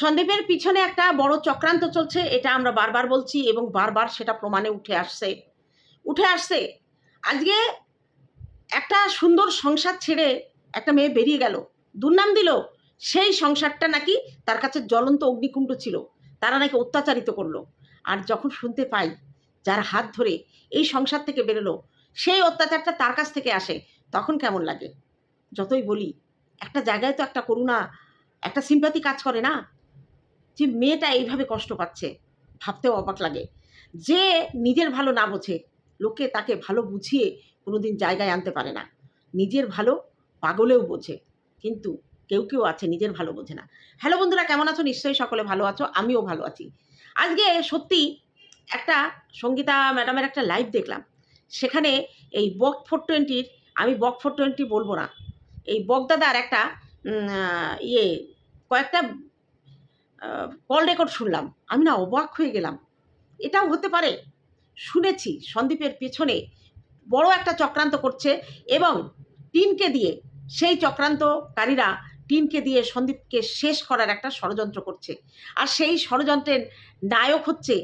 সন্দীপের পিছনে একটা বড় চক্রান্ত চলছে, এটা আমরা বারবার বলছি এবং বারবার সেটা প্রমাণে উঠে আসছে। উঠে আসছে। আজকে একটা সুন্দর সংসার ছেড়ে একটা মেয়ে বেরিয়ে গেল। দুর্নাম দিল। সেই সংসারটা নাকি তার কাছে জ্বলন্ত অগ্নিকুণ্ড ছিল। তারা নাকি অত্যাচারিত করল। আর যখন শুনতে পাই যার হাত ধরে এই সংসার থেকে বেরোলো, সেই অত্যাচারটা তার কাছ থেকে আসে, তখন কেমন লাগে? যতই বলি, একটা জায়গায় তো একটা করুণা, একটা সিম্পাতি কাজ করে না? যে মেয়েটা এইভাবে কষ্ট পাচ্ছে, ভাবতেও অবাক লাগে। যে নিজের ভালো না বোঝে, লোকে তাকে ভালো বুঝিয়ে কোনোদিন জায়গায় আনতে পারে না। নিজের ভালো পাগলেও বোঝে, কিন্তু কেউ কেউ আছে নিজের ভালো বোঝে না। হ্যালো বন্ধুরা, কেমন আছো? নিশ্চয়ই সকলে ভালো আছো, আমিও ভালো আছি। আজকে সত্যি একটা সঙ্গীতা ম্যাডামের একটা লাইভ দেখলাম। সেখানে এই বক ফোর টোয়েন্টির, আমি বক ফোর টোয়েন্টি বলব না, এই বকদাদার একটা ইয়ে কয়েকটা কল রেকর্ড শুনলাম। আমি না অবাক হয়ে গেলাম। এটাও হতে পারে। শুনেছি সন্দীপের পেছনে বড় একটা চক্রান্ত করছে এবং টিনকে দিয়ে সেই চক্রান্তকারীরা টিনকে দিয়ে সন্দীপকে শেষ করার একটা ষড়যন্ত্র করছে। আর সেই ষড়যন্ত্রের নায়ক হচ্ছে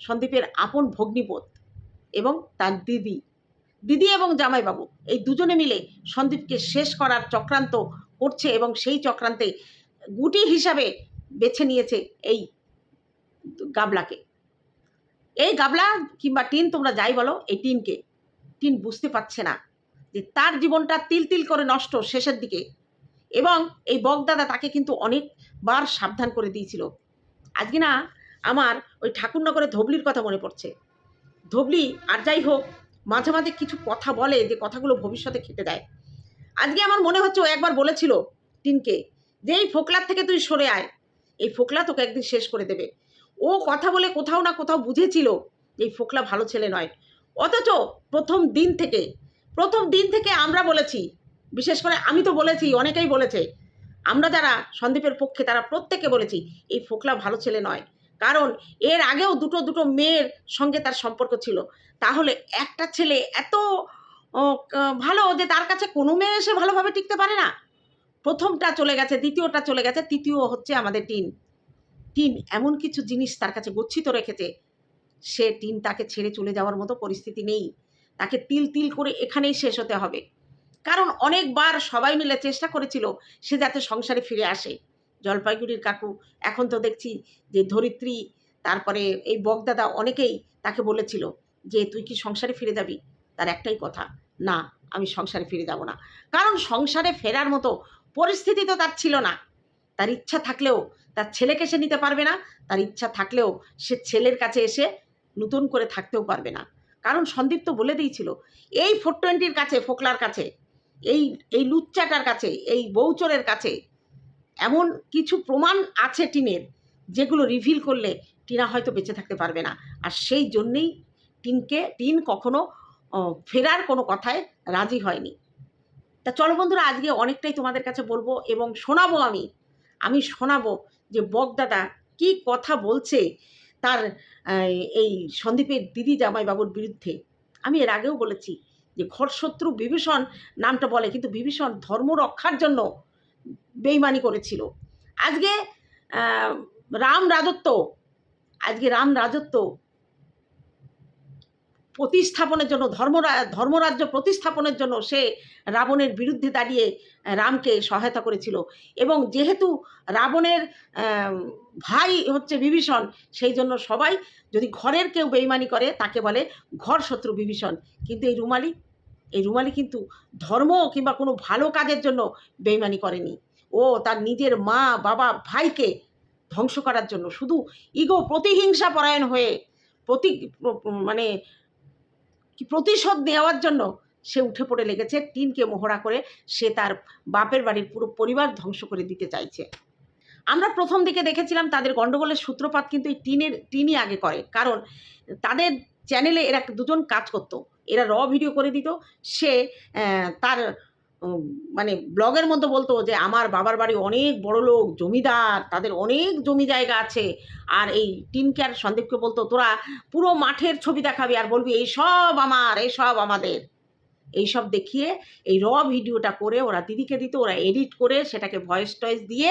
সন্দীপের আপন ভগ্নিপথ এবং তার দিদি। দিদি এবং জামাইবাবু, এই দুজনে মিলে সন্দীপকে শেষ করার চক্রান্ত করছে এবং সেই চক্রান্তে গুটি হিসাবে বেছে নিয়েছে এই গাবলাকে। এই গাবলা কিংবা টিন তোমরা যাই বলো, এই টিনকে, টিন বুঝতে পারছে না যে তার জীবনটা তিল তিল করে নষ্ট শেষের দিকে। এবং এই বগদাদা তাকে কিন্তু অনেকবার সাবধান করে দিয়েছিল। আজকে না আমার ওই ঠাকুরনগরে ধবলির কথা মনে পড়ছে। ধবলি আর যাই হোক, মাঝে মাঝে কিছু কথা বলে যে কথাগুলো ভবিষ্যতে খেতে দেয়। আজকে আমার মনে হচ্ছে ও একবার বলেছিল টিনকে যে এই ফোকলার থেকে তুই সরে আয়। এই ফোকলা তোকে একদিন শেষ করে দেবে। ও কথা বলে কোথাও না কোথাও বুঝেছিল এই ফোকলা ভালো ছেলে নয়। অথচ প্রথম দিন থেকে, প্রথম দিন থেকে আমরা বলেছি, বিশেষ করে আমি তো বলেছি, অনেকেই বলেছে, আমরা যারা সন্দীপের পক্ষে তারা প্রত্যেকে বলেছি, এই ফোকলা ভালো ছেলে নয়। কারণ এর আগেও দুটো দুটো মেয়ের সঙ্গে তার সম্পর্ক ছিল। তাহলে একটা ছেলে এত ভালো যে তার কাছে কোনো মেয়ে এসে ভালোভাবে টিকতে পারে না? প্রথমটা চলে গেছে, দ্বিতীয়টা চলে গেছে, তৃতীয় হচ্ছে আমাদের টিন। টিন এমন কিছু জিনিস তার কাছে গচ্ছিত রেখেছে। সে টিন তাকে ছেড়ে চলে যাওয়ার মতো পরিস্থিতি নেই। তাকে তিল তিল করে এখানেই শেষ হতে হবে। কারণ অনেকবার সবাই মিলে চেষ্টা করেছিল সে যাতে সংসারে ফিরে আসে। জলপাইগুড়ির কাকু, এখন তো দেখছি যে ধরিত্রী, তারপরে এই বগদাদা অনেকেই তাকে বলেছিল যে, তুই কি সংসারে ফিরে যাবি? তার একটাই কথা, না, আমি সংসারে ফিরে যাব না। কারণ সংসারে ফেরার মতো পরিস্থিতি তো তার ছিল না। তার ইচ্ছা থাকলেও, তার ছেলেকে সে নিতে পারবে না। তার ইচ্ছা থাকলেও সে ছেলের কাছে এসে নতুন করে থাকতেও পারবে না। কারণ সন্দীপ তো বলে দিয়েছিল, এই ফোর টোয়েন্টির কাছে, ফোকলার কাছে, এই এই লুচ্চাটার কাছে, এই বৌচরের কাছে, এমন কিছু প্রমাণ আছে টিনের, যেগুলো রিভিল করলে টিনা হয়তো বেঁচে থাকতে পারবে না। আর সেই জন্যেই টিনকে, টিন কখনো ফেরার কোনো কথায় রাজি হয়নি। তা চলো বন্ধুরা, আজকে অনেকটাই তোমাদের কাছে বলব এবং শোনাবো আমি। আমি শোনাবো যে বগদাদা কি কথা বলছে তার এই সন্দীপের দিদি জামাইবাবুর বিরুদ্ধে। আমি এর আগেও বলেছি যে ঘরশত্রু বিভীষণ নামটা বলে, কিন্তু বিভীষণ ধর্ম রক্ষার জন্য বেইমানি করেছিল। আজকে রাম রাজত্ব, আজকে রাম রাজত্ব প্রতিস্থাপনের জন্য ধর্মরা ধর্মরাজ্য প্রতিস্থাপনের জন্য সে রাবণের বিরুদ্ধে দাঁড়িয়ে রামকে সহায়তা করেছিল। এবং যেহেতু রাবণের ভাই হচ্ছে বিভীষণ, সেই জন্য সবাই যদি ঘরের কেউ বেইমানি করে, তাকে বলে ঘর শত্রু বিভীষণ। কিন্তু এই রুমালি এই রুমালি কিন্তু ধর্ম কিংবা কোনো ভালো কাজের জন্য বেইমানি করেনি। ও তার নিজের মা, বাবা, ভাইকে ধ্বংস করার জন্য। শুধু ইগো প্রতিহিংসা পরায়ণ হয়ে প্রতি মানে কি প্রতিশোধ নেওয়ার জন্য সে উঠে পড়ে লেগেছে, টিনকে মোহরা করে সে তার বাপের বাড়ির পুরো পরিবার ধ্বংস করে দিতে চাইছে। আমরা প্রথম দিকে দেখেছিলাম তাদের গণ্ডগোলের সূত্রপাত কিন্তু এই টিনের, টিনই আগে করে। কারণ তাদের চ্যানেলে এরা দুজন কাজ করতো। এরা র ভিডিও করে দিত। সে তার মানে ব্লগের মধ্যে বলতো যে, আমার বাবার বাড়ি অনেক বড় লোক, জমিদার, তাদের অনেক জমি জায়গা আছে। আর এই টিনকে আর সন্দীপকে বলতো, তোরা পুরো মাঠের ছবি দেখাবি আর বলবি, এই সব আমার, এই সব আমাদের। এইসব দেখিয়ে এই র ভিডিওটা করে ওরা দিদিকে দিত, ওরা এডিট করে সেটাকে ভয়েস টয়েস দিয়ে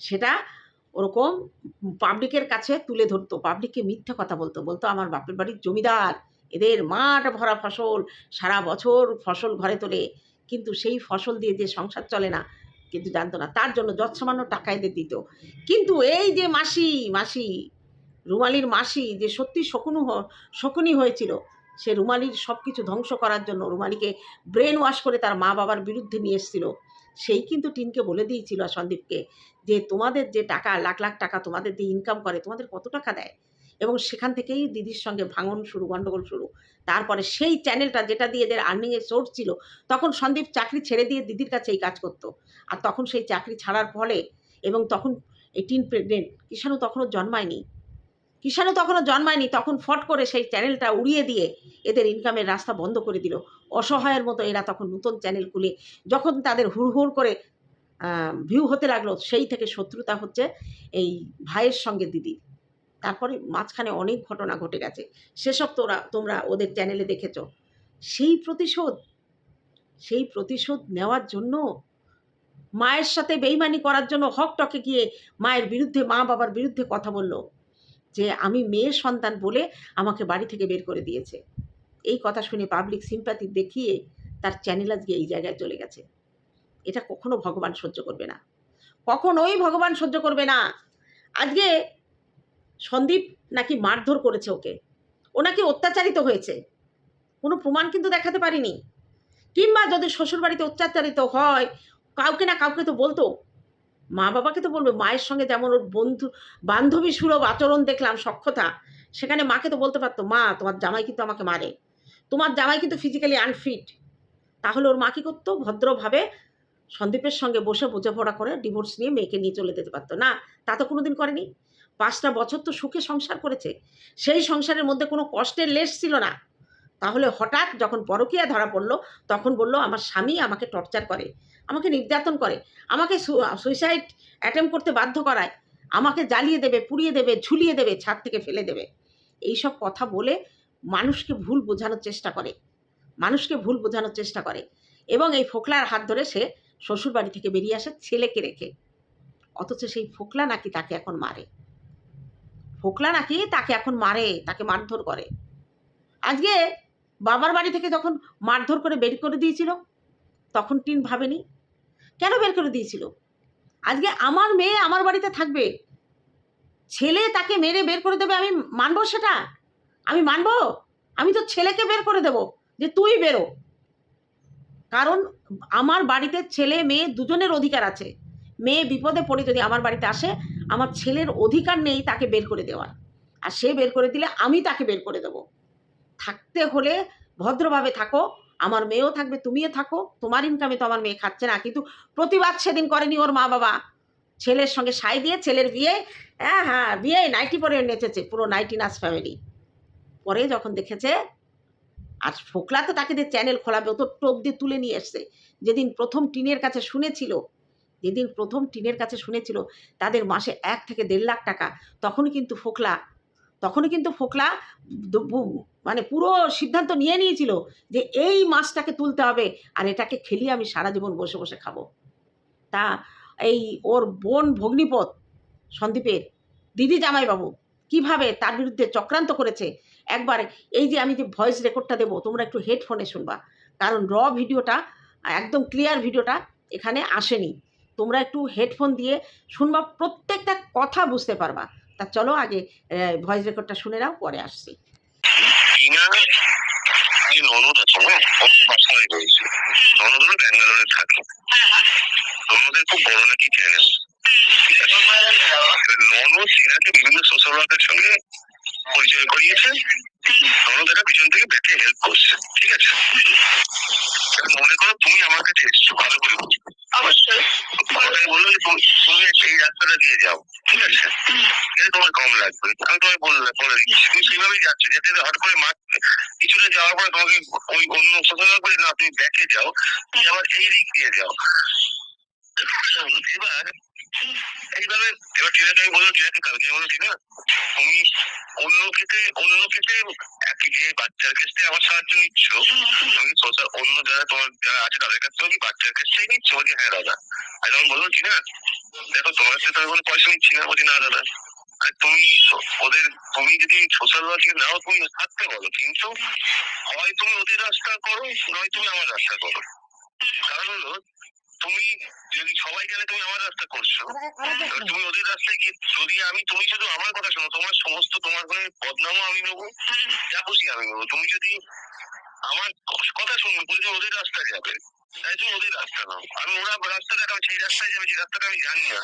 সেটা ওরকম পাবলিকের কাছে তুলে ধরতো। পাবলিককে মিথ্যে কথা বলতো বলতো, আমার বাপের বাড়ির জমিদার, এদের মাঠ ভরা ফসল, সারা বছর ফসল ঘরে তোলে। কিন্তু সেই ফসল দিয়ে যে সংসার চলে না, কিন্তু জানতো না। তার জন্য যৎসামান্য টাকা এদের দিত। কিন্তু এই যে মাসি মাসি, রুমালির মাসি যে সত্যি শকুনু শকুনি হয়েছিল, সে রুমালির সব কিছু ধ্বংস করার জন্য রুমালিকে ব্রেন ওয়াশ করে তার মা বাবার বিরুদ্ধে নিয়ে এসেছিল। সেই কিন্তু টিনকে বলে দিয়েছিল সন্দীপকে যে, তোমাদের যে টাকা, লাখ লাখ টাকা তোমাদের দিয়ে ইনকাম করে, তোমাদের কত টাকা দেয়? এবং সেখান থেকেই দিদির সঙ্গে ভাঙন শুরু গণ্ডগোল শুরু। তারপরে সেই চ্যানেলটা যেটা দিয়ে এদের আর্নিংয়ের সোর্স ছিল, তখন সন্দীপ চাকরি ছেড়ে দিয়ে দিদির কাছে এই কাজ করতো। আর তখন সেই চাকরি ছাড়ার ফলে এবং তখন এই টিন প্রেগনেন্ট কিষাণু তখনও জন্মায়নি। কিষাণু তখনও জন্মায়নি, তখন ফট করে সেই চ্যানেলটা উড়িয়ে দিয়ে এদের ইনকামের রাস্তা বন্ধ করে দিল। অসহায়ের মতো এরা তখন নতুন চ্যানেল খুলে, যখন তাদের হুড় হুড় করে ভিউ হতে লাগল, সেই থেকে শত্রুতা হচ্ছে এই ভাইয়ের সঙ্গে দিদি তারপরে মাঝখানে অনেক ঘটনা ঘটে গেছে। সেসব তোরা, তোমরা ওদের চ্যানেলে দেখেছ। সেই প্রতিশোধ সেই প্রতিশোধ নেওয়ার জন্য, মায়ের সাথে বেইমানি করার জন্য হক টকে গিয়ে মায়ের বিরুদ্ধে, মা বাবার বিরুদ্ধে কথা বলল যে, আমি মেয়ের সন্তান বলে আমাকে বাড়ি থেকে বের করে দিয়েছে। এই কথা শুনে পাবলিক সিম্প্যাথি দেখিয়ে তার চ্যানেল আজকে এই জায়গায় চলে গেছে। এটা কখনো ভগবান সহ্য করবে না। কখনোই ভগবান সহ্য করবে না। আজকে সন্দীপ নাকি মারধর করেছে ওকে? ও নাকি অত্যাচারিত হয়েছে? কোনো প্রমাণ কিন্তু দেখাতে পারিনি। কিংবা যদি শ্বশুরবাড়িতে অত্যাচারিত হয়, কাউকে না কাউকে তো বলতো? মা বাবাকে তো বলবে, মায়ের সঙ্গে যেমন ওর বন্ধু, বান্ধবী সুলভ আচরণ দেখলাম সক্ষতা সেখানে মাকে তো বলতে পারতো, মা, তোমার জামাই কিন্তু আমাকে মারে। তোমার জামাই কিন্তু ফিজিক্যালি আনফিট তাহলে ওর মা কী করতো? ভদ্রভাবে সন্দীপের সঙ্গে বসে বোঝাপড়া করে ডিভোর্স নিয়ে মেয়েকে নিয়ে চলে যেতে পারতো। না, তা তো কোনোদিন করেনি। পাঁচটা বছর তো সুখে সংসার করেছে। সেই সংসারের মধ্যে কোনো কষ্টের লেশ ছিল না। তাহলে হঠাৎ যখন পরকীয়া ধরা পড়ল, তখন বলল, আমার স্বামী আমাকে টর্চার করে, আমাকে নির্যাতন করে, আমাকে সুইসাইড অ্যাটেম্প করতে বাধ্য করায়। আমাকে জ্বালিয়ে দেবে, পুড়িয়ে দেবে, ঝুলিয়ে দেবে, ছাদ থেকে ফেলে দেবে। এইসব কথা বলে মানুষকে ভুল বোঝানোর চেষ্টা করে। মানুষকে ভুল বোঝানোর চেষ্টা করে। এবং এই ফোকলার হাত ধরে সে শ্বশুরবাড়ি থেকে বেরিয়ে আসে ছেলেকে রেখে। অথচ সেই ফোকলা নাকি তাকে এখন মারে। ফোকলা নাকি তাকে এখন মারে, তাকে মারধর করে। আজকে বাবার বাড়ি থেকে যখন মারধর করে বের করে দিয়েছিল, তখন টিন ভাবেনি। কেন বের করে দিয়েছিল? আজকে আমার মেয়ে আমার বাড়িতে থাকবে। ছেলে তাকে মেরে বের করে দেবে, আমি মানবো সেটা? আমি মানবো? আমি তো ছেলেকে বের করে দেব, যে তুই বেরো। কারণ আমার বাড়িতে ছেলে, মেয়ে দুজনের অধিকার আছে। মেয়ে বিপদে পড়ে যদি আমার বাড়িতে আসে আমার ছেলের অধিকার নেই তাকে বের করে দেওয়ার। আর সে বের করে দিলে আমি তাকে বের করে দেব। থাকতে হলে ভদ্রভাবে থাকো, আমার মেয়েও থাকবে, তুমিও থাকো, তোমার ইনকামে তো আমার মেয়ে খাচ্ছে না। কিন্তু প্রতিবাদ সেদিন করেনি ওর মা বাবা ছেলের সঙ্গে সাই দিয়ে ছেলের বিয়ে হ্যাঁ হ্যাঁ বিয়ে নাইটি পরে নেচেছে, পুরো নাইটি নাচ ফ্যামিলি পরে যখন দেখেছে, আর ফোকলা তো তাকে দিয়ে চ্যানেল খোলাবে, ও তো টোপ দিয়ে তুলে নিয়ে এসছে। যেদিন প্রথম টিনের কাছে শুনেছিল যেদিন প্রথম টিনের কাছে শুনেছিল তাদের মাসে এক থেকে দেড় লাখ টাকা তখন কিন্তু ফোকলা, তখনই কিন্তু ফোকলা মানে পুরো সিদ্ধান্ত নিয়ে নিয়েছিল যে এই মাছটাকে তুলতে হবে আর এটাকে খেলিয়ে আমি সারা জীবন বসে বসে খাব। তা এই ওর বোন ভগ্নিপথ সন্দীপের দিদি জামাইবাবু কীভাবে তার বিরুদ্ধে চক্রান্ত করেছে? একবার এই যে আমি যে ভয়েস রেকর্ডটা দেবো, তোমরা একটু হেডফোনে শুনবা। কারণ র ভিডিওটা একদম ক্লিয়ার ভিডিওটা এখানে আসেনি। তোমরা একটু হেডফোন দিয়ে শুনবা, প্রত্যেকটা কথা বুঝতে পারবা। তা চলো আগে ভয়েস রেকর্ডটা শুনে নাও, পরে আসছি। থাকে। ননদের খুব বড় নাকি চ্যানেল ননদ বিভিন্ন পরিচয় করিয়েছে। পিছন থেকে হেল্প করছে। ঠিক আছে? মনে করো তুমি আমার কাছে এসছো করে বুঝো অবশ্যই আমাকে বলল যে তুমি তুমি এই রাস্তাটা দিয়ে যাও ঠিক আছে এটা তোমার কম লাগবে আমি তোমায় বললাম বলে দিচ্ছি তুমি সেইভাবেই যাচ্ছ। যেতে হঠাৎ করে মা কিছুটা যাওয়ার পরে তোমাকে ওই অন্য সোশ্যাল করে না, তুমি ব্যাকে যাও, তুমি আবার এই দিক দিয়ে যাও। এবার এইভাবে, এবার আমি বললাম কালকে তুমি অন্য ক্ষেত্রে অন্য ক্ষেত্রে যে বাচ্চার ক্ষেত্রে আমার সাহায্য নিচ্ছ, তুমি সোশ্যাল অন্য যারা তোমার, যারা আছে তাদের কাছ থেকে বাচ্চার ক্ষেত্রেই নিচ্ছ? বলছি হ্যাঁ দাদা। আমি তখন বলব টিনা, দেখো, তোমার কাছে তো কোনো পয়সা নিচ্ছি না। বলছি, না, দাদা। তুমি ওদের তুমি যদি সোশ্যাল ওয়ার্কে নাও তুমি থাকতে বলো কিন্তু হয় তুমি ওদের রাস্তা করো নয় তুমি আমার রাস্তা করো। কারণ হলো তুমি যদি সবাই জানে তুমি আমার রাস্তা করছ তুমি ওদের রাস্তায় গিয়ে যদি আমি তুমি শুধু আমার কথা শোনো তোমার সমস্ত তোমার হয়ে বদনামও আমি নেব যা খুশি আমি নেব। তুমি যদি আমার কথা শুনবে বলে যে ওদের রাস্তা যাবে তাই তুমি ওদের রাস্তা নাও। আমি ওরা রাস্তা দেখাবে সেই রাস্তায় যাবে সেই রাস্তাটা আমি জানি না।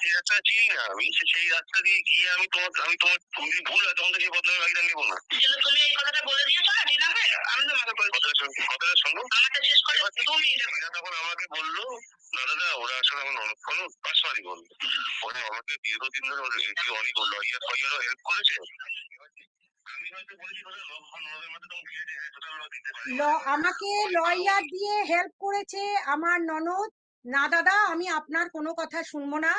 সেই রাস্তা চিনি না আমি সেই রাস্তা দিয়ে গিয়ে আমি তোমার আমি তোমার তুমি ভুল তখন সেই বদনামের ভাগিদার নেব না। তুমি এই কথাটা বলে দিয়েছ না টিনাকে আমি তোমাকে বলছি কথাটা শোনো আমাকে শেষ করে তুমি তখন আমাকে বলল না দাদা ওরা আসলে আমার অনেক কোনো বলল ওরা আমাকে দীর্ঘদিন ধরে অনেক লয়ার ফয়ারও হেল্প করেছে? আমি হয়তো বলেছি ওদের লক্ষণ ওদের মধ্যে তখন দিয়ে দিয়ে টোটাল দিতে পারি ল- আমাকে লয়ার দিয়ে হেল্প করেছে আমার ননদ। না দাদা আমি আপনার কোনো কথা শুনব না।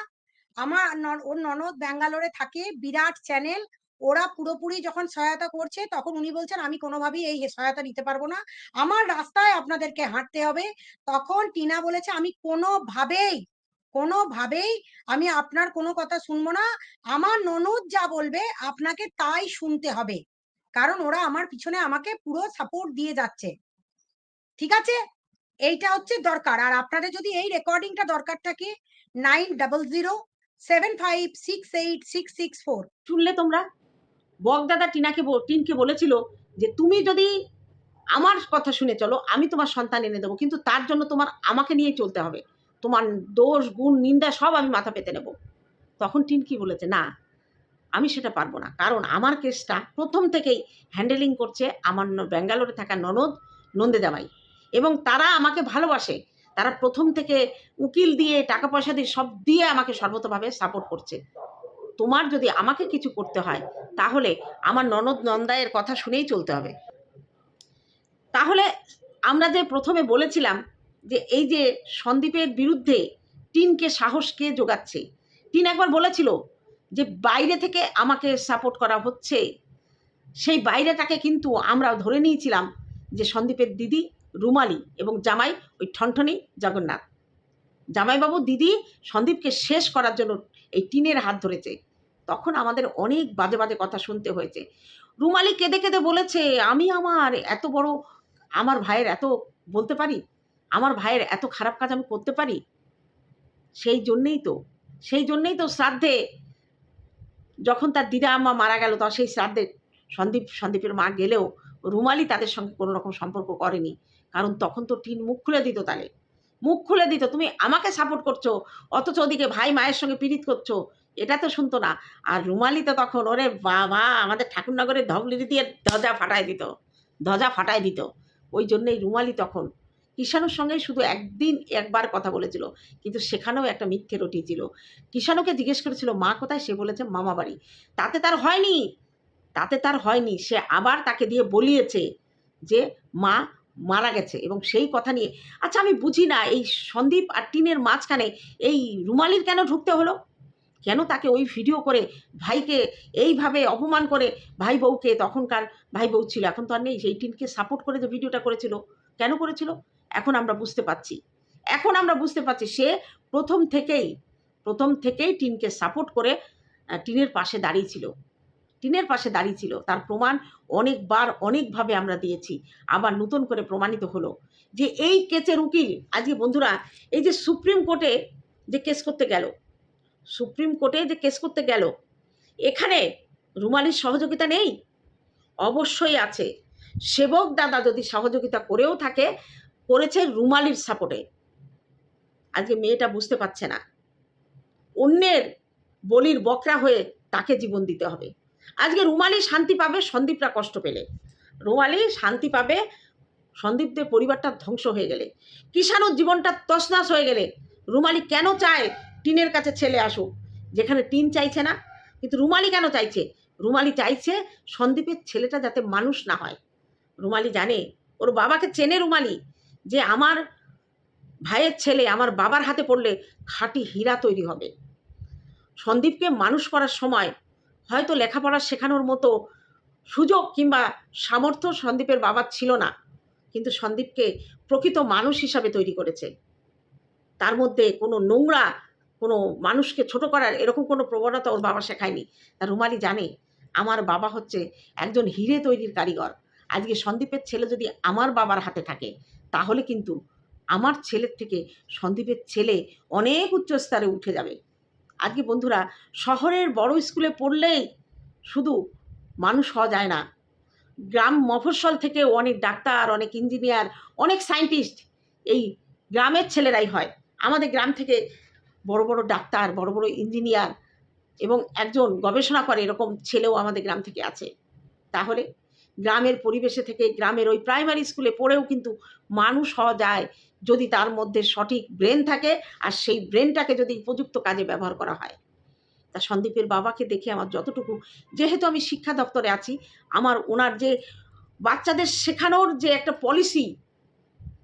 আমার ওর ননদ ব্যাঙ্গালোরে থাকে, বিরাট চ্যানেল ওরা পুরোপুরি যখন সহায়তা করছে, তখন উনি বলছেন, আমি কোনোভাবেই এই সহায়তা নিতে পারব না। আমার রাস্তায় আপনাদেরকে হাঁটতে হবে। তখন টিনা বলেছে, আমি কোনোভাবেই কোনোভাবেই আমি আপনার কোনো কথা শুনব না। আমার ননদ যা বলবে, আপনাকে তাই শুনতে হবে। কারণ ওরা আমার পিছনে আমাকে পুরো সাপোর্ট দিয়ে যাচ্ছে। ঠিক আছে? এইটা হচ্ছে দরকার। আর আপনাদের যদি এই রেকর্ডিংটা দরকার থাকে nine double zero seven five six eight six six four শুনলে তোমরা? বগদাদা টিনাকে টিনকে বলেছিল যে, তুমি যদি আমার কথা শুনে চলো, আমি তোমার সন্তান এনে দেবো, কিন্তু তার জন্য তোমার আমাকে নিয়ে চলতে হবে। তোমার দোষ, গুণ, নিন্দা সব আমি মাথা পেতে নেব। তখন টিন কি বলেছে? না, আমি সেটা পারব না। কারণ আমার কেসটা প্রথম থেকেই হ্যান্ডেলিং করছে আমার ব্যাঙ্গালোরে থাকা ননদ নন্দে জামাই এবং তারা আমাকে ভালোবাসে। তারা প্রথম থেকে উকিল দিয়ে টাকা পয়সা দিয়ে সব দিয়ে আমাকে সর্বতভাবে সাপোর্ট করছে। তোমার যদি আমাকে কিছু করতে হয়, তাহলে আমার ননদ নন্দায়ের কথা শুনেই চলতে হবে। তাহলে আমরা যে প্রথমে বলেছিলাম যে এই যে সন্দীপের বিরুদ্ধে টিনকে সাহস কে যোগাচ্ছে টিন একবার বলেছিল যে বাইরে থেকে আমাকে সাপোর্ট করা হচ্ছে। সেই বাইরেটাকে কিন্তু আমরা ধরে নিয়েছিলাম যে সন্দীপের দিদি রুমালি এবং জামাই ওই ঠনঠনি জগন্নাথ। জামাইবাবু দিদি সন্দীপকে শেষ করার জন্য এই টিনের হাত ধরেছে। তখন আমাদের অনেক বাজে বাজে কথা শুনতে হয়েছে। রুমালি কেঁদে কেঁদে বলেছে, আমি আমার এত বড়, আমার ভাইয়ের এত বলতে পারি? আমার ভাইয়ের এত খারাপ কাজ আমি করতে পারি? সেই জন্যেই তো, সেই জন্যেই তো শ্রাদ্ধে যখন তার দিদা আম্মা মারা গেল, তখন সেই শ্রাদ্ধে সন্দীপ, সন্দীপের মা গেলেও রুমালি তাদের সঙ্গে কোনো রকম সম্পর্ক করেনি। কারণ তখন তো টিন মুখ খুলে দিত তাহলে মুখ খুলে দিত, তুমি আমাকে সাপোর্ট করছ, অথচ ওদিকে ভাই মায়ের সঙ্গে পীড়িত করছ। এটা তো শুনতো না। আর রুমালি তো তখন ওরে বাবা, আমাদের ঠাকুরনগরের ধবলিরি দিয়ে ধ্বজা ফাটায় দিত, ধ্বজা ফাটায় দিত। ওই জন্যই রুমালি তখন কিষাণুর সঙ্গে শুধু একদিন একবার কথা বলেছিল, কিন্তু সেখানেও একটা মিথ্যে রটিয়েছিল। কিষাণুকে জিজ্ঞেস করেছিল, মা কোথায়? সে বলেছে মামা বাড়ি তাতে তার হয়নি। তাতে তার হয়নি। সে আবার তাকে দিয়ে বলিয়েছে যে, মা মারা গেছে। এবং সেই কথা নিয়ে আচ্ছা আমি বুঝি না, এই সন্দীপ আর টিনের মাঝখানে এই রুমালির কেন ঢুকতে হলো? কেন তাকে ওই ভিডিও করে ভাইকে এইভাবে অপমান করে ভাই বউকে তখনকার ভাই বউ ছিল? এখন তো আর নেই। সেই টিনকে সাপোর্ট করে যে ভিডিওটা করেছিল। কেন করেছিল? এখন আমরা বুঝতে পারছি। এখন আমরা বুঝতে পারছি সে প্রথম থেকেই প্রথম থেকেই টিনকে সাপোর্ট করে টিনের পাশে দাঁড়িয়েছিল টিনের পাশে দাঁড়িয়ে ছিল। তার প্রমাণ অনেকবার, অনেকভাবে আমরা দিয়েছি। আবার নতুন করে প্রমাণিত হলো যে এই কেচের উকিল, আজকে বন্ধুরা, এই যে সুপ্রিম কোর্টে যে কেস করতে গেল, সুপ্রিম কোর্টে যে কেস করতে গেল, এখানে রুমালির সহযোগিতা নেই? অবশ্যই আছে। সেবক দাদা যদি সহযোগিতা করেও থাকে, করেছে রুমালির সাপোর্টে। আজকে মেয়েটা বুঝতে পারছে না। অন্যের বলির বকরা হয়ে তাকে জীবন দিতে হবে। আজকে রুমালি শান্তি পাবে, সন্দীপরা কষ্ট পেলে। রুমালি শান্তি পাবে, সন্দীপদের পরিবারটা ধ্বংস হয়ে গেলে। কিষাণুর জীবনটা তসনাস হয়ে গেলে। রুমালি কেন চায় টিনের কাছে ছেলে আসুক? যেখানে টিন চাইছে না। কিন্তু রুমালি কেন চাইছে? রুমালি চাইছে সন্দীপের ছেলেটা যাতে মানুষ না হয়। রুমালি জানে, ওর বাবাকে চেনে রুমালি যে আমার ভাইয়ের ছেলে আমার বাবার হাতে পড়লে খাঁটি হীরা তৈরি হবে। সন্দীপকে মানুষ করার সময় হয়তো লেখাপড়া শেখানোর মতো সুযোগ কিংবা সামর্থ্য সন্দীপের বাবার ছিল না। কিন্তু সন্দীপকে প্রকৃত মানুষ হিসাবে তৈরি করেছে। তার মধ্যে কোনো নোংরা, কোনো মানুষকে ছোট করার এরকম কোনো প্রবণতা ওর বাবা শেখায়নি। তা রুমালি জানে, আমার বাবা হচ্ছে একজন হিরে তৈরির কারিগর। আজকে সন্দীপের ছেলে যদি আমার বাবার হাতে থাকে, তাহলে কিন্তু আমার ছেলের থেকে সন্দীপের ছেলে অনেক উচ্চস্তরে উঠে যাবে। আজকে বন্ধুরা, শহরের বড় স্কুলে পড়লেই শুধু মানুষ হওয়া যায় না। গ্রাম মফস্বল থেকে অনেক ডাক্তার, অনেক ইঞ্জিনিয়ার, অনেক সায়েন্টিস্ট এই গ্রামের ছেলেরাই হয়। আমাদের গ্রাম থেকে বড় বড় ডাক্তার, বড় বড় ইঞ্জিনিয়ার এবং একজন গবেষণা করে এরকম ছেলেও আমাদের গ্রাম থেকে আছে। তাহলে গ্রামের পরিবেশে থেকে গ্রামের ওই প্রাইমারি স্কুলে পড়েও কিন্তু মানুষ হওয়া যায় যদি তার মধ্যে সঠিক ব্রেন থাকে আর সেই ব্রেনটাকে যদি উপযুক্ত কাজে ব্যবহার করা হয়। তা সন্দীপের বাবাকে দেখে আমার যতটুকু, যেহেতু আমি শিক্ষা দপ্তরে আছি, আমার ওনার যে বাচ্চাদের শেখানোর যে একটা পলিসি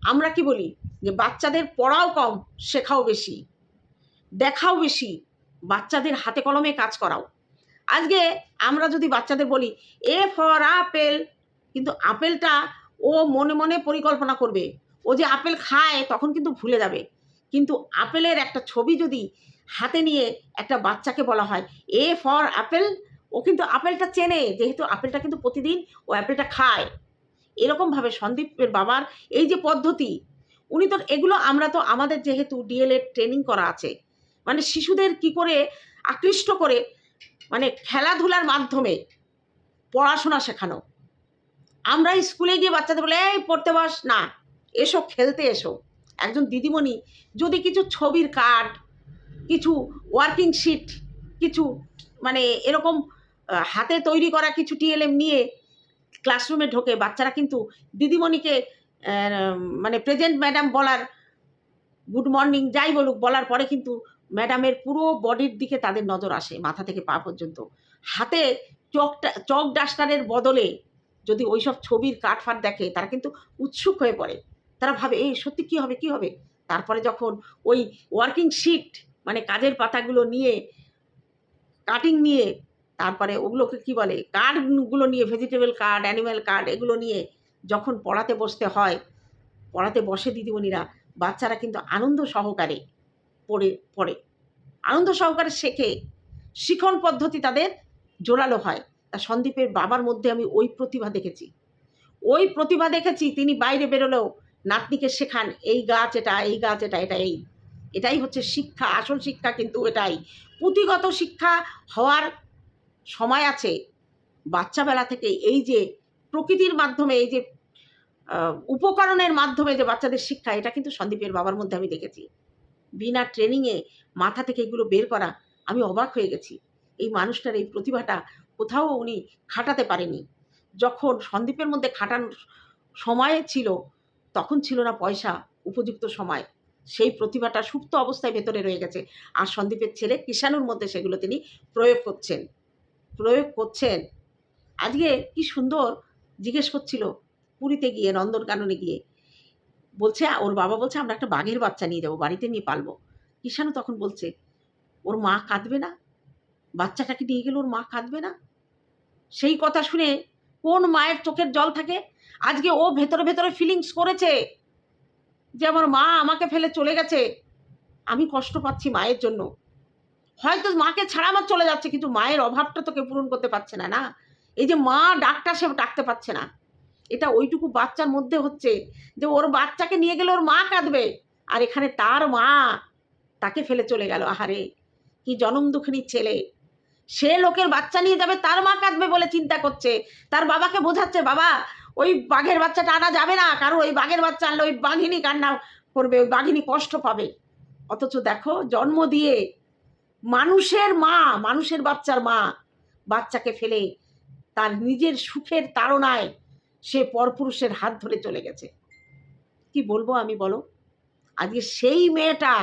আমরা কি বলি? যে বাচ্চাদের পড়াও কম, শেখাও বেশি, দেখাও বেশি, বাচ্চাদের হাতে কলমে কাজ করাও। আজকে আমরা যদি বাচ্চাদের বলি, এ ফর আপেল, কিন্তু আপেলটা ও মনে মনে পরিকল্পনা করবে। ও যে আপেল খায় তখন কিন্তু ভুলে যাবে। কিন্তু আপেলের একটা ছবি যদি হাতে নিয়ে একটা বাচ্চাকে বলা হয়, এ ফর আপেল, ও কিন্তু আপেলটা চেনে, যেহেতু আপেলটা কিন্তু প্রতিদিন ও আপেলটা খায়। এরকমভাবে সন্দীপের বাবার এই যে পদ্ধতি, উনি তো এগুলো আমরা তো আমাদের যেহেতু ডিএলএড ট্রেনিং করা আছে মানে শিশুদের কি করে আকৃষ্ট করে মানে খেলাধুলার মাধ্যমে পড়াশোনা শেখানো। আমরা স্কুলে গিয়ে বাচ্চাদের বলে, এই পড়তে বস, না, এসো, খেলতে এসো। একজন দিদিমণি যদি কিছু ছবির কার্ড, কিছু ওয়ার্কিং শিট, কিছু মানে এরকম হাতে তৈরি করা কিছু টিএলএম নিয়ে ক্লাসরুমে ঢোকে, বাচ্চারা কিন্তু দিদিমণিকে মানে প্রেজেন্ট ম্যাডাম বলার, গুড মর্নিং যাই বলুক, বলার পরে কিন্তু ম্যাডামের পুরো বডির দিকে তাদের নজর আসে মাথা থেকে পা পর্যন্ত। হাতে চকটা চক ডাস্টারের বদলে যদি ওইসব ছবির কাঠফাট দেখে, তারা কিন্তু উৎসুক হয়ে পড়ে। তারা ভাবে, এই, সত্যি কী হবে কী হবে? তারপরে যখন ওই ওয়ার্কিং শিট মানে কাজের পাতাগুলো নিয়ে কাটিং নিয়ে, তারপরে ওগুলোকে কি বলে কার্ডগুলো নিয়ে ভেজিটেবল কার্ড অ্যানিম্যাল কার্ড এগুলো নিয়ে যখন পড়াতে বসতে হয়, পড়াতে বসে দিদিমণিরা, বাচ্চারা কিন্তু আনন্দ সহকারে পড়ে পড়ে। আনন্দ সহকারে শেখে। শিখন পদ্ধতি তাদের জোরালো হয়। তা সন্দীপের বাবার মধ্যে আমি ওই প্রতিভা দেখেছি। ওই প্রতিভা দেখেছি, তিনি বাইরে বেরোলেও নাতনিকে শেখান, এই গাছ এটা, এই গাছ এটা এটা এই। এটাই হচ্ছে শিক্ষা, আসল শিক্ষা কিন্তু এটাই। পুঁথিগত শিক্ষা হওয়ার সময় আছে। বাচ্চাবেলা থেকে এই যে প্রকৃতির মাধ্যমে, এই যে উপকরণের মাধ্যমে যে বাচ্চাদের শিক্ষা, এটা কিন্তু সন্দীপের বাবার মধ্যে আমি দেখেছি। বিনা ট্রেনিংয়ে মাথা থেকে এগুলো বের করা, আমি অবাক হয়ে গেছি। এই মানুষটার এই প্রতিভাটা কোথাও উনি খাটাতে পারেনি। যখন সন্দীপের মধ্যে খাটানোর সময় ছিল, তখন ছিল না পয়সা, উপযুক্ত সময়। সেই প্রতিভাটা সুপ্ত অবস্থায় ভেতরে রয়ে গেছে। আর সন্দীপের ছেলে কিষাণুর মধ্যে সেগুলো তিনি প্রয়োগ করছেন। প্রয়োগ করছেন। আজকে কি সুন্দর জিজ্ঞেস করছিল পুরীতে গিয়ে, নন্দনকাননে গিয়ে। বলছে, ওর বাবা বলছে, আমরা একটা বাঘের বাচ্চা নিয়ে যাব, বাড়িতে নিয়ে পালবো। কিষাণু তখন বলছে, ওর মা কাঁদবে না? বাচ্চাটাকে নিয়ে গেলে ওর মা কাঁদবে না? সেই কথা শুনে কোন মায়ের চোখের জল থাকে? আজকে ও ভেতরে ভেতরে ফিলিংস করেছে যে আমার মা আমাকে ফেলে চলে গেছে। আমি কষ্ট পাচ্ছি মায়ের জন্য। হয়তো মাকে ছাড়া আমার চলে যাচ্ছে, কিন্তু মায়ের অভাবটা তোকে পূরণ করতে পারছে না না? এই যে মা ডাকটা সে ডাকতে পারছে না। এটা ওইটুকু বাচ্চার মধ্যে হচ্ছে যে ওর বাচ্চাকে নিয়ে গেলে ওর মা কাঁদবে। আর এখানে তার মা তাকে ফেলে চলে গেল। আহারে, কি জনম দুঃখিনীর ছেলে। সে লোকের বাচ্চা নিয়ে যাবে, তার মা কাঁদবে বলে চিন্তা করছে। তার বাবাকে বোঝাচ্ছে, বাবা, ওই বাঘের বাচ্চাটা আনা যাবে না। কারণ ওই বাঘের বাচ্চা আনলে ওই বাঘিনী কান্না করবে, ওই বাঘিনী কষ্ট পাবে। অথচ দেখো, জন্ম দিয়ে মানুষের মা, মানুষের বাচ্চার মা বাচ্চাকে ফেলে তার নিজের সুখের তাড়নায় সে পরপুরুষের হাত ধরে চলে গেছে। কি বলব আমি বলো? আজকে সেই মেয়েটা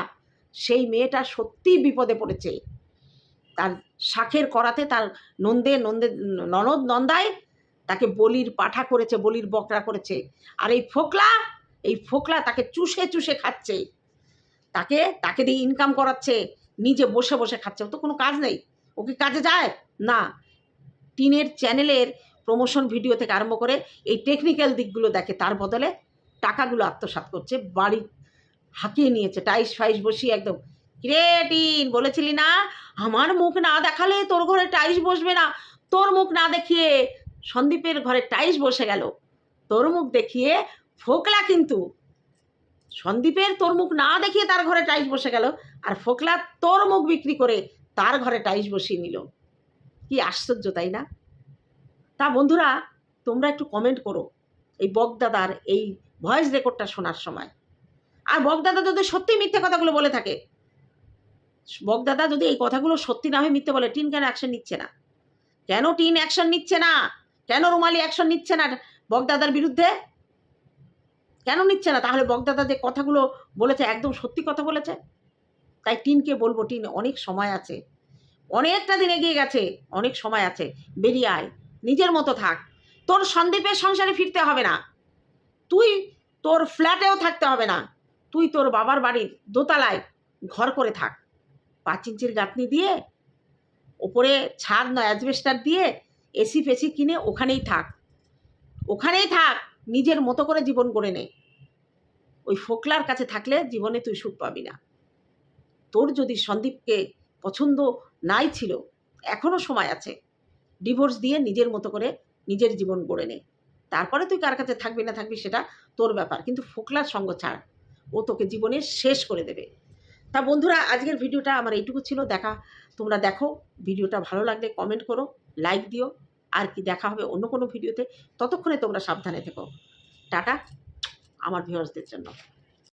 সেই মেয়েটা সত্যিই বিপদে পড়েছে। তার শাখের করাতে তার নন্দে নন্দে, ননদ নন্দায় তাকে বলির পাঠা করেছে, বলির বকরা করেছে। আর এই ফোকলা এই ফোকলা তাকে চুষে চুষে খাচ্ছে। তাকে তাকে দিয়ে ইনকাম করাচ্ছে, নিজে বসে বসে খাচ্ছে। ও তো কোনো কাজ নেই। ও কি কাজে যায়? না। টিনের চ্যানেলের প্রমোশন ভিডিও থেকে আরম্ভ করে এই টেকনিক্যাল দিকগুলো দেখে, তার বদলে টাকাগুলো আত্মসাৎ করছে, বাড়ি হাঁকিয়ে নিয়েছে, টাইস ফাইস বসিয়ে একদম কিরে টিন বলেছিলি না? আমার মুখ না দেখালে তোর ঘরে টাইস বসবে না। তোর মুখ না দেখিয়ে সন্দীপের ঘরে টাইস বসে গেল। তোর মুখ দেখিয়ে ফোকলা কিন্তু, সন্দীপের তোর মুখ না দেখিয়ে তার ঘরে টাইস বসে গেল। আর ফোকলা তোর মুখ বিক্রি করে তার ঘরে টাইস বসিয়ে নিল। কি আশ্চর্য, তাই না? তা বন্ধুরা, তোমরা একটু কমেন্ট করো এই বকদাদার এই ভয়েস রেকর্ডটা শোনার সময়। আর বকদাদা যদি সত্যি মিথ্যে কথাগুলো বলে থাকে বকদাদা যদি এই কথাগুলো সত্যি না হয়ে মিথ্যে বলে, টিন কেন অ্যাকশন নিচ্ছে না? কেন টিন অ্যাকশন নিচ্ছে না? কেন রুমালি অ্যাকশন নিচ্ছে না বকদাদার বিরুদ্ধে? কেন নিচ্ছে না? তাহলে বকদাদা যে কথাগুলো বলেছে, একদম সত্যি কথা বলেছে? তাই টিনকে বলব, টিন, অনেক সময় আছে। অনেকটা দিন এগিয়ে গেছে, অনেক সময় আছে। বেরিয়ে আয়। নিজের মতো থাক। তোর সন্দীপের সংসারে ফিরতে হবে না। তুই তোর ফ্ল্যাটেও থাকতে হবে না। তুই তোর বাবার বাড়ির দোতলায় ঘর করে থাক। পাঁচ ইঞ্চির গাঁথনি দিয়ে, ওপরে ছাদ নয় অ্যাজবেস্টার দিয়ে এসি ফেসি কিনে ওখানেই থাক। ওখানেই থাক, নিজের মতো করে জীবন গড়ে নে। ওই ফোকলার কাছে থাকলে জীবনে তুই সুখ পাবি না। তোর যদি সন্দীপকে পছন্দ নাই ছিল এখনও সময় আছে। ডিভোর্স দিয়ে নিজের মতো করে নিজের জীবন গড়ে নে। তারপরে তুই কার কাছে থাকবি না থাকবি সেটা তোর ব্যাপার। কিন্তু ফোকলার সঙ্গ ছাড়। ও তোকে জীবনে শেষ করে দেবে। তা বন্ধুরা, আজকের ভিডিওটা আমার এইটুকু ছিল। দেখা, তোমরা দেখো। ভিডিওটা ভালো লাগলে কমেন্ট করো লাইক দিও। আর কি দেখা হবে অন্য কোনো ভিডিওতে, ততক্ষণে তোমরা সাবধানে থেকো। টাটা, আমার ভিউয়ার্সদের জন্য।